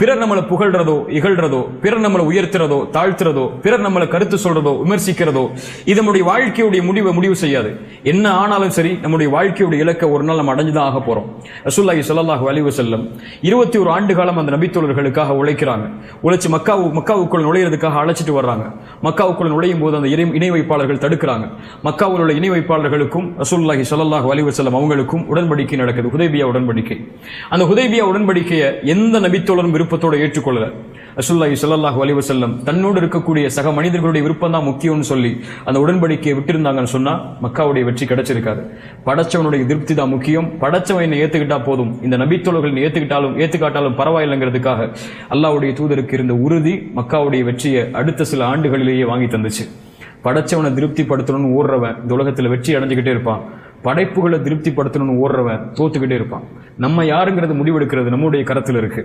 பிறர் நம்மளை புகழ்றதோ இகழ்றதோ பிறர் நம்மளை உயர்த்துறதோ தாழ்த்துறதோ பிறர் நம்மளை கருத்து சொல்றதோ விமர்சிக்கிறதோ இது நம்முடைய வாழ்க்கையுடைய முடிவை முடிவு செய்யாது. என்ன ஆனாலும் சரி நம்முடைய வாழ்க்கையுடைய இலக்கை ஒரு நாள் நம்ம அடைஞ்சுதான் ஆக போறோம். ரசூல்லாஹி சொல்லாஹு அலைஹி செல்லும் இருபத்தி ஒரு ஆண்டு காலம் அந்த நபித்தோழர்களுக்காக உழைக்கிறாங்க. உழைச்சு மக்காவு மக்காவுக்குள் நுழையிறதுக்காக அழைச்சிட்டு வர்றாங்க. மக்காவுக்குள் நுழையும் போது அந்த இணை இணை வைப்பாளர்கள் தடுக்கிறாங்க. மக்காவில் உள்ள இணை வைப்பாளர்களுக்கும் ரசூல்லாஹி சொல்லாஹு அலைஹி செல்லம் அவங்களுக்கும் உடன்படிக்கை நடக்குது. ஹுதேபியா உடன்படிக்கை. அந்த ஹுதேபியா உடன்படிக்கையை எந்த நபித்தோழரும் விருப்பத்தோடு ஏற்றுக்கொள்ளல. அசுல்லாஹி ஸல்லல்லாஹு அலைஹி செல்லம் தன்னோடு இருக்கக்கூடிய சக மனிதர்களுடைய விருப்பம் தான் முக்கியம்னு சொல்லி அந்த உடன்படிக்கையை விட்டிருந்தாங்கன்னு சொன்னா மக்காவுடைய வெற்றி கிடைச்சிருக்காது. படைச்சவனுடைய திருப்தி தான் முக்கியம். படைச்சவன் என்னை ஏத்துக்கிட்டா போதும். இந்த நபித்தோழர்கள் ஏத்துக்கிட்டாலும் ஏத்துக்காட்டாலும் பரவாயில்லைங்கிறதுக்காக அல்லாவுடைய தூதருக்கு இருந்த உறுதி மக்காவுடைய வெற்றியை அடுத்த சில ஆண்டுகளிலேயே வாங்கி தந்துச்சு. படைச்சவனை திருப்திப்படுத்தணும்னு ஓடுறவன் இந்த உலகத்தில் வெற்றி அடைஞ்சுக்கிட்டே இருப்பான். படைப்புகளை திருப்திப்படுத்தணும்னு ஓடுறவன் தோத்துக்கிட்டே இருப்பான். நம்ம யாருங்கிறது முடிவெடுக்கிறது நம்முடைய கரத்தில் இருக்கு.